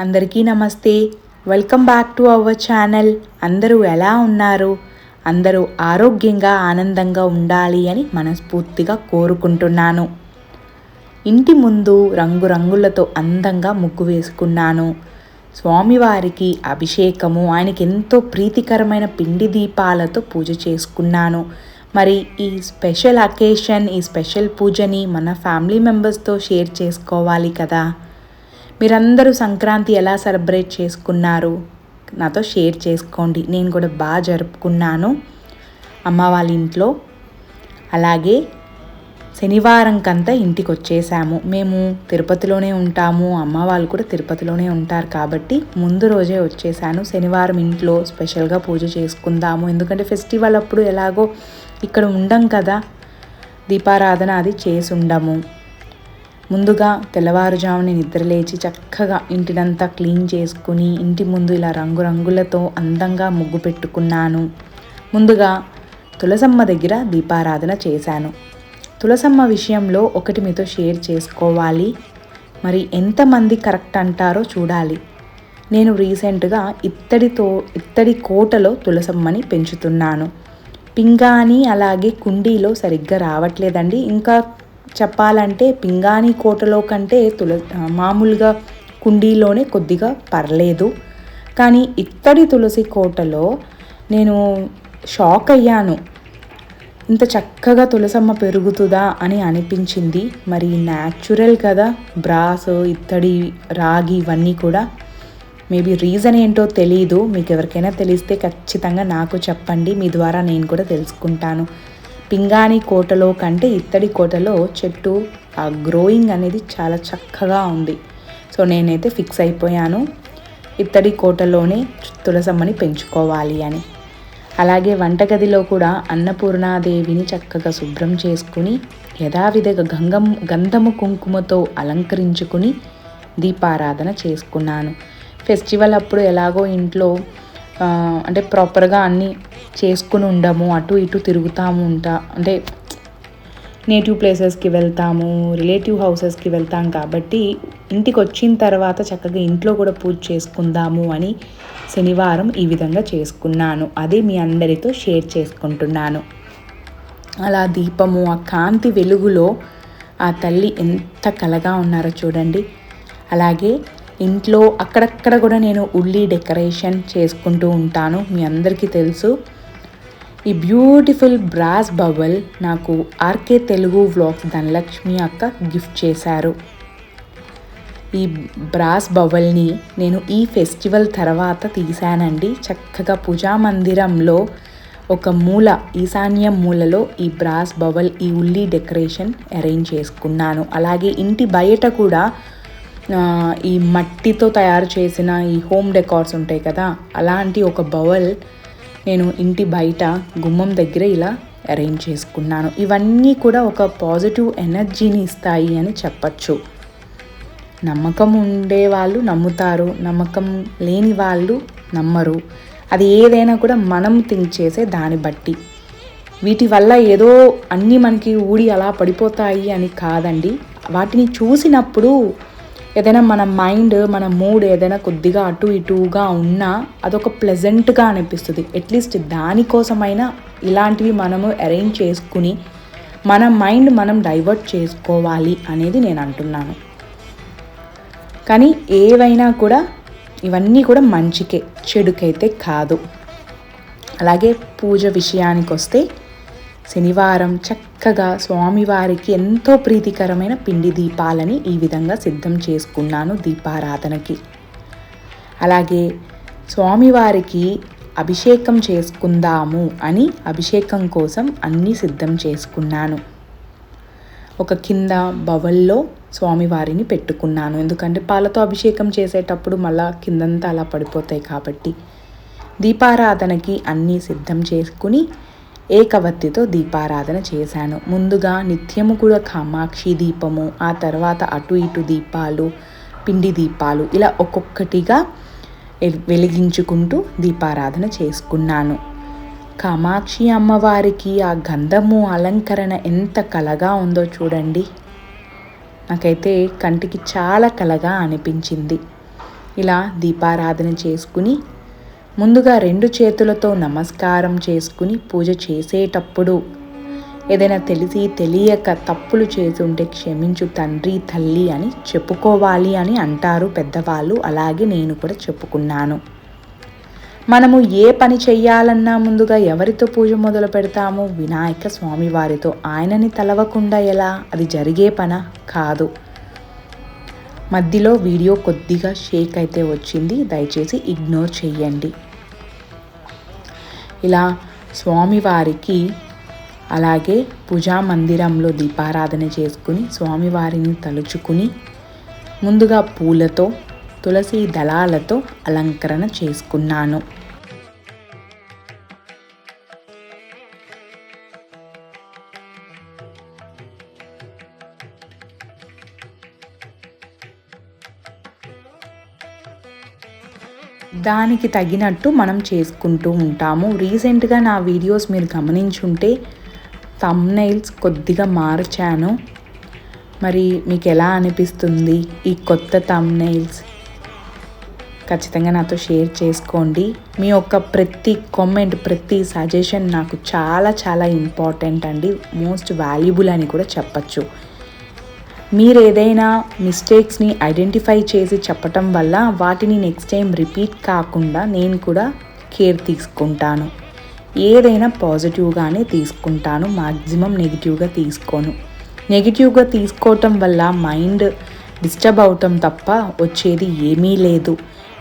అందరికీ నమస్తే. Welcome back to our channel. అందరూ ఎలా ఉన్నారు? అందరూ ఆరోగ్యంగా ఆనందంగా ఉండాలి అని మనస్ఫూర్తిగా కోరుకుంటున్నాను. ఇంటి ముందు రంగురంగులతో అందంగా ముగ్గు వేసుకున్నాను. స్వామివారికి అభిషేకము ఆయనకి ఎంతో ప్రీతికరమైన పిండి దీపాలతో పూజ చేసుకున్నాను. మరి ఈ స్పెషల్ అకేషన్ ఈ స్పెషల్ పూజని మన ఫ్యామిలీ మెంబర్స్తో షేర్ చేసుకోవాలి కదా? మీరందరూ సంక్రాంతి ఎలా సెలబ్రేట్ చేసుకున్నారు? నాతో షేర్ చేసుకోండి. నేను కూడా బాగా జరుపుకున్నాను అమ్మ వాళ్ళ ఇంట్లో. అలాగే శనివారంకంతా ఇంటికి వచ్చేసాము మేము తిరుపతిలోనే ఉంటాము. అమ్మ వాళ్ళు కూడా తిరుపతిలోనే ఉంటారు కాబట్టి ముందు రోజే వచ్చేసాను. శనివారం ఇంట్లో స్పెషల్గా పూజ చేసుకుందాము. ఎందుకంటే ఫెస్టివల్ అప్పుడు ఎలాగో ఇక్కడ ఉండం కదా. దీపారాధన అది చేసి ఉండము ముందుగా తెల్లవారుజామున నిద్రలేచి చక్కగా ఇంటినంతా క్లీన్ చేసుకుని ఇంటి ముందు ఇలా రంగురంగులతో అందంగా ముగ్గు పెట్టుకున్నాను. ముందుగా తులసమ్మ దగ్గర దీపారాధన చేశాను. తులసమ్మ విషయంలో ఒకటి మీతో షేర్ చేసుకోవాలి. మరి ఎంతమంది కరెక్ట్ అంటారో చూడాలి. నేను రీసెంట్గా ఇత్తడితో ఇత్తడి కోటలో తులసమ్మని పెంచుతున్నాను. పింగాణి అలాగే కుండీలో సరిగ్గా రావట్లేదండి. ఇంకా చెప్పాలంటే పింగాణి కోటలో కంటే తుల మామూలుగా కుండీలోనే కొద్దిగా పర్లేదు. కానీ ఇత్తడి తులసి కోటలో నేను షాక్ అయ్యాను. ఇంత చక్కగా తులసమ్మ పెరుగుతుందా అని అనిపించింది. మరి న్యాచురల్ కదా బ్రాస్ ఇత్తడి రాగి ఇవన్నీ కూడా. మేబీ రీజన్ ఏంటో తెలియదు మీకు ఎవరికైనా తెలిస్తే ఖచ్చితంగా నాకు చెప్పండి. మీ ద్వారా నేను కూడా తెలుసుకుంటాను. పింగాణి కోటలో కంటే ఇత్తడి కోటలో చెట్టు ఆ గ్రోయింగ్ అనేది చాలా చక్కగా ఉంది. సో నేనైతే ఫిక్స్ అయిపోయాను. ఇత్తడి కోటలోనే తులసమ్మని పెంచుకోవాలి అని. అలాగే వంటగదిలో కూడా అన్నపూర్ణాదేవిని చక్కగా శుభ్రం చేసుకుని యథావిధిగా గంగం గంధము కుంకుమతో అలంకరించుకుని దీపారాధన చేసుకున్నాను. ఫెస్టివల్ అప్పుడు ఎలాగో ఇంట్లో అంటే ప్రాపర్గా అన్నీ చేసుకుని ఉండము అటు ఇటు తిరుగుతాము ఉంటా అంటే నేటివ్ ప్లేసెస్కి వెళ్తాము రిలేటివ్ హౌసెస్కి వెళ్తాం కాబట్టి ఇంటికి వచ్చిన తర్వాత చక్కగా ఇంట్లో కూడా పూజ చేసుకుందాము అని శనివారం ఈ విధంగా చేసుకున్నాను. అదే మీ అందరితో షేర్ చేసుకుంటున్నాను. అలా దీపము ఆ కాంతి వెలుగులో ఆ తల్లి ఎంత కలగా ఉన్నారో చూడండి. అలాగే ఇంట్లో అక్కడక్కడ కూడా నేను ఉల్లి డెకరేషన్ చేసుకుంటూ ఉంటాను మీ అందరికీ తెలుసు. ఈ బ్యూటిఫుల్ బ్రాస్ బబల్ నాకు R K Telugu vlogs Dhanalakshmi అక్క గిఫ్ట్ చేశారు. ఈ బ్రాస్ బవల్ని నేను ఈ ఫెస్టివల్ తర్వాత తీశానండి. చక్కగా పూజా మందిరంలో ఒక మూల ఈశాన్య మూలలో ఈ బ్రాస్ బవల్ ఈ ఉల్లి డెకరేషన్ అరేంజ్ చేసుకున్నాను. అలాగే ఇంటి బయట కూడా ఈ మట్టితో తయారు చేసిన ఈ హోమ్ డెకార్స్ ఉంటాయి కదా అలాంటి ఒక బవల్ నేను ఇంటి బయట గుమ్మం దగ్గర ఇలా అరేంజ్ చేసుకున్నాను. ఇవన్నీ కూడా ఒక పాజిటివ్ ఎనర్జీని ఇస్తాయి అని చెప్పచ్చు. నమ్మకం ఉండే వాళ్ళు నమ్ముతారు నమ్మకం లేని వాళ్ళు నమ్మరు. అది ఏదైనా కూడా మనం థింక్ చేసే దాన్ని బట్టి. వీటి వల్ల ఏదో అన్నీ మనకి ఊడి అలా పడిపోతాయి అని కాదండి. వాటిని చూసినప్పుడు ఏదైనా మన మైండ్ మన మూడ్ ఏదైనా కొద్దిగా అటు ఇటుగా ఉన్నా అదొక ప్లెజెంట్గా అనిపిస్తుంది. అట్లీస్ట్ దానికోసమైనా ఇలాంటివి మనము అరేంజ్ చేసుకుని మన మైండ్ మనం డైవర్ట్ చేసుకోవాలి అనేది నేను అంటున్నాను. కానీ ఏవైనా కూడా ఇవన్నీ కూడా మంచికే చెడుకైతే కాదు. అలాగే పూజ విషయానికి వస్తే శనివారం చక్కగా స్వామివారికి ఎంతో ప్రీతికరమైన పిండి దీపాలని ఈ విధంగా సిద్ధం చేసుకున్నాను దీపారాధనకి. అలాగే స్వామివారికి అభిషేకం చేసుకుందాము అని అభిషేకం కోసం అన్నీ సిద్ధం చేసుకున్నాను. ఒక కింద బవల్లో స్వామివారిని పెట్టుకున్నాను. ఎందుకంటే పాలతో అభిషేకం చేసేటప్పుడు మళ్ళా కిందంతా అలా పడిపోతాయి కాబట్టి. దీపారాధనకి అన్నీ సిద్ధం చేసుకుని ఏకవత్తితో దీపారాధన చేశాను. ముందుగా నిత్యము కూడా కామాక్షి దీపము ఆ తర్వాత అటు ఇటు దీపాలు పిండి దీపాలు ఇలా ఒక్కొక్కటిగా వెలిగించుకుంటూ దీపారాధన చేసుకున్నాను. కామాక్షి అమ్మవారికి ఆ గంధము అలంకరణ ఎంత కలగా ఉందో చూడండి. నాకైతే కంటికి చాలా కలగా అనిపించింది. ఇలా దీపారాధన చేసుకుని ముందుగా రెండు చేతులతో నమస్కారం చేసుకుని పూజ చేసేటప్పుడు ఏదైనా తెలిసి తెలియక తప్పులు చేస్తుంటే క్షమించు తండ్రి తల్లి అని చెప్పుకోవాలి అని అంటారు పెద్దవాళ్ళు. అలాగే నేను కూడా చెప్పుకున్నాను. మనము ఏ పని చెయ్యాలన్నా ముందుగా ఎవరితో పూజ మొదలు పెడతాము? వినాయక స్వామి వారితో. ఆయనని తలవకుండా ఎలా? అది జరిగే పన? కాదు. మధ్యలో వీడియో కొద్దిగా షేక్ అయితే వచ్చింది. దయచేసి ఇగ్నోర్ చెయ్యండి. ఇలా స్వామివారికి అలాగే పూజా మందిరంలో దీపారాధన చేసుకుని స్వామివారిని తలుచుకుని ముందుగా పూలతో తులసి దళాలతో అలంకరణ చేసుకున్నాను. దానికి తగినట్టు మనం చేసుకుంటూ ఉంటాము. రీసెంట్గా నా వీడియోస్ మీరు గమనించుంటే తమ్నైల్స్ కొద్దిగా మార్చాను. మరి మీకు ఎలా అనిపిస్తుంది ఈ కొత్త తమ్నైల్స్ ఖచ్చితంగా నాతో షేర్ చేసుకోండి. మీ యొక్క ప్రతి కామెంట్ ప్రతి సజెషన్ నాకు చాలా చాలా ఇంపార్టెంట్ అండి. మోస్ట్ వాల్యుబుల్ అని కూడా చెప్పచ్చు. మీరు ఏదైనా మిస్టేక్స్ని ఐడెంటిఫై చేసి చెప్పటం వల్ల వాటిని నెక్స్ట్ టైం రిపీట్ కాకుండా నేను కూడా కేర్ తీసుకుంటాను. ఏదైనా పాజిటివ్గానే తీసుకుంటాను మ్యాక్సిమం నెగిటివ్గా తీసుకోను. నెగిటివ్గా తీసుకోవటం వల్ల మైండ్ డిస్టర్బ్ అవటం తప్ప వచ్చేది ఏమీ లేదు.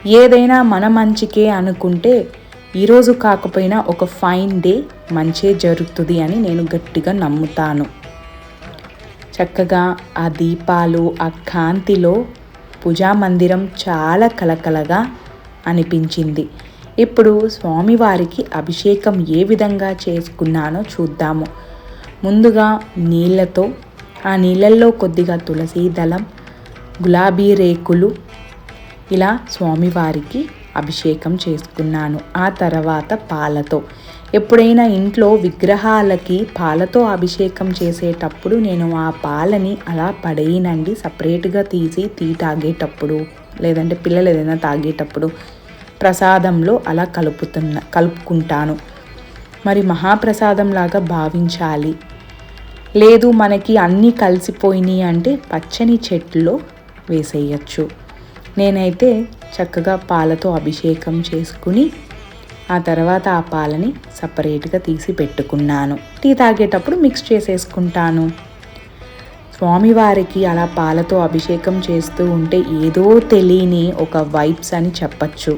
ఏదైనా మన మంచికే అనుకుంటే ఈరోజు కాకపోయినా ఒక ఫైన్ డే మంచే జరుగుతుంది అని నేను గట్టిగా నమ్ముతాను. చక్కగా ఆ దీపాలు ఆ కాంతిలో పూజా మందిరం చాలా కలకలగా అనిపించింది. ఇప్పుడు స్వామివారికి అభిషేకం ఏ విధంగా చేసుకున్నానో చూద్దాము. ముందుగా నీళ్ళతో ఆ నీళ్ళల్లో కొద్దిగా తులసి దళం గులాబీ రేకులు ఇలా స్వామివారికి అభిషేకం చేసుకున్నాను. ఆ తర్వాత పాలతో. ఎప్పుడైనా ఇంట్లో విగ్రహాలకి పాలతో అభిషేకం చేసేటప్పుడు నేను ఆ పాలని అలా పడేయనండి సపరేట్గా తీసి టీ తాగేటప్పుడు లేదంటే పిల్లలు ఏదైనా తాగేటప్పుడు ప్రసాదంలో అలా కలుపుతున్న కలుపుకుంటాను. మరి మహాప్రసాదంలాగా భావించాలి. లేదు మనకి అన్నీ కలిసిపోయినాయి అంటే పచ్చని చెట్లో వేసేయచ్చు. నేనైతే చక్కగా పాలతో అభిషేకం చేసుకుని ఆ తర్వాత ఆ పాలని సపరేట్గా తీసి పెట్టుకున్నాను. టీ తాగేటప్పుడు మిక్స్ చేసేసుకుంటాను. స్వామివారికి అలా పాలతో అభిషేకం చేస్తూ ఉంటే ఏదో తెలియని ఒక వైబ్స్ అని చెప్పచ్చు.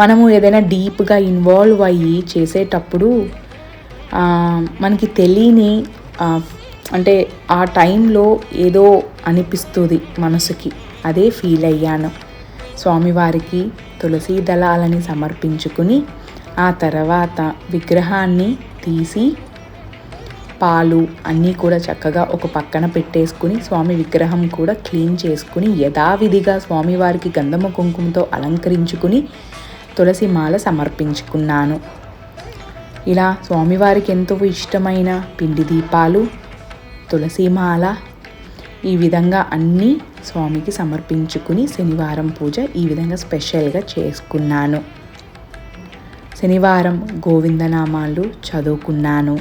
మనము ఏదైనా డీప్గా ఇన్వాల్వ్ అయ్యి చేసేటప్పుడు మనకి తెలియని అంటే ఆ టైంలో ఏదో అనిపిస్తుంది మనసుకి. అదే ఫీల్ అయ్యాను. స్వామివారికి తులసి దళాలని సమర్పించుకుని ఆ తర్వాత విగ్రహాన్ని తీసి పాలు అన్నీ కూడా చక్కగా ఒక పక్కన పెట్టేసుకుని స్వామి విగ్రహం కూడా క్లీన్ చేసుకుని యథావిధిగా స్వామివారికి గంధమ కుంకుమతో అలంకరించుకుని తులసి మాల సమర్పించుకున్నాను. ఇలా స్వామివారికి ఎంతో ఇష్టమైన పిండి దీపాలు తులసిమాల ఈ విధంగా అన్నీ స్వామికి సమర్పించుకుని శనివారం పూజ ఈ విధంగా స్పెషల్గా చేసుకున్నాను. శనివారం గోవిందనామాలు చదువుకున్నాను.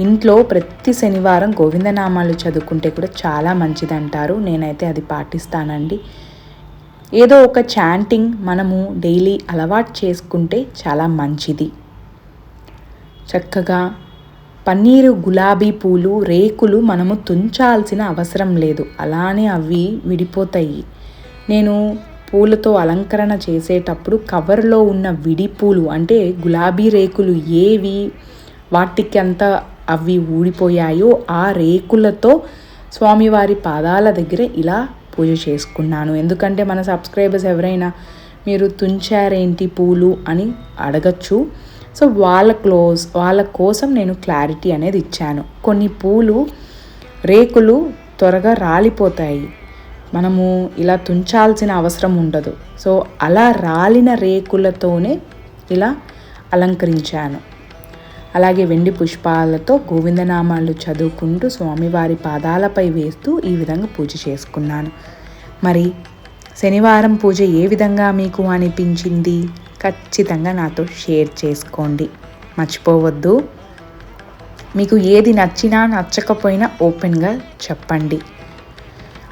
ఇంట్లో ప్రతి శనివారం గోవిందనామాలు చదువుకుంటే కూడా చాలా మంచిదంటారు. నేనైతే అది పాటిస్తానండి. ఏదో ఒక చాంటింగ్ మనము డైలీ అలవాటు చేసుకుంటే చాలా మంచిది. చక్కగా పన్నీరు గులాబీ పూలు రేకులు మనము తుంచాల్సిన అవసరం లేదు. అలానే అవి విడిపోతాయి. నేను పూలతో అలంకరణ చేసేటప్పుడు కవర్లో ఉన్న విడి పూలు అంటే గులాబీ రేకులు ఏవి వాటికి అంత అవి ఊడిపోయాయో ఆ రేకులతో స్వామివారి పాదాల దగ్గర ఇలా పూజ చేసుకున్నాను. ఎందుకంటే మన సబ్స్క్రైబర్స్ ఎవరైనా మీరు తుంచారేంటి పూలు అని అడగచ్చు. సో వాళ్ళ క్లోజ్ వాళ్ళ కోసం నేను క్లారిటీ అనేది ఇచ్చాను. కొన్ని పూలు రేకులు త్వరగా రాలిపోతాయి. మనము ఇలా తుంచాల్సిన అవసరం ఉండదు. సో అలా రాలిన రేకులతోనే ఇలా అలంకరించాను. అలాగే వెండి పుష్పాలతో గోవిందనామాలు చదువుకుంటూ స్వామివారి పాదాలపై వేస్తూ ఈ విధంగా పూజ చేసుకున్నాను. మరి శనివారం పూజ ఏ విధంగా మీకు అనిపించింది? ఖచ్చితంగా నాతో షేర్ చేసుకోండి. మర్చిపోవద్దు. మీకు ఏది నచ్చినా నచ్చకపోయినా ఓపెన్గా చెప్పండి.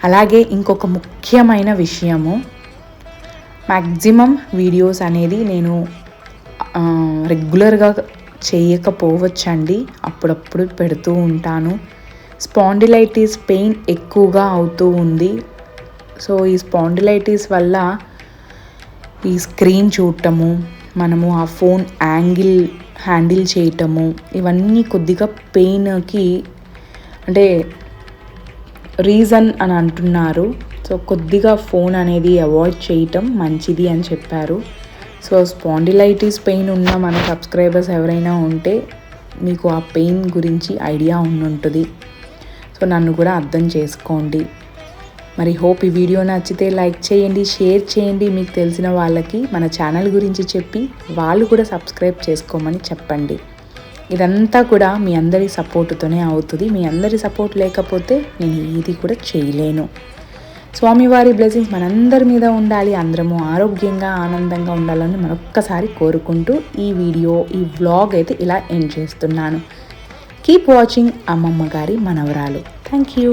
అలాగే ఇంకొక ముఖ్యమైన విషయము. మ్యాక్సిమం వీడియోస్ అనేది నేను రెగ్యులర్గా చేయకపోవచ్చండి. అప్పుడప్పుడు పెడుతూ ఉంటాను. స్పాండిలైటిస్ పెయిన్ ఎక్కువగా అవుతూ ఉంది. సో ఈ స్పాండిలైటిస్ వల్ల ఈ స్క్రీన్ చూడటము మనము ఆ ఫోన్ యాంగిల్ హ్యాండిల్ చేయటము ఇవన్నీ కొద్దిగా పెయిన్కి అంటే రీజన్ అని అంటున్నారు. సో కొద్దిగా ఫోన్ అనేది అవాయిడ్ చేయటం మంచిది అని చెప్పారు. సో స్పాండిలైటిస్ పెయిన్ ఉన్న మన సబ్స్క్రైబర్స్ ఎవరైనా ఉంటే మీకు ఆ పెయిన్ గురించి ఐడియా ఉండుంటుంది. సో నన్ను కూడా అర్థం చేసుకోండి. మరి హోప్ ఈ వీడియో నచ్చితే లైక్ చేయండి షేర్ చేయండి. మీకు తెలిసిన వాళ్ళకి మన ఛానల్ గురించి చెప్పి వాళ్ళు కూడా సబ్స్క్రైబ్ చేసుకోమని చెప్పండి. ఇదంతా కూడా మీ అందరి సపోర్టుతోనే అవుతుంది. మీ అందరి సపోర్ట్ లేకపోతే నేను ఏది కూడా చేయలేను. స్వామివారి బ్లెస్సింగ్స్ మనందరి మీద ఉండాలి. అందరము ఆరోగ్యంగా ఆనందంగా ఉండాలని మరొక్కసారి కోరుకుంటూ ఈ వీడియో ఈ వ్లాగ్ అయితే ఇలా ఎండ్ చేస్తున్నాను. కీప్ వాచింగ్ అమ్మమ్మ గారి మనవరాలు. Thank you.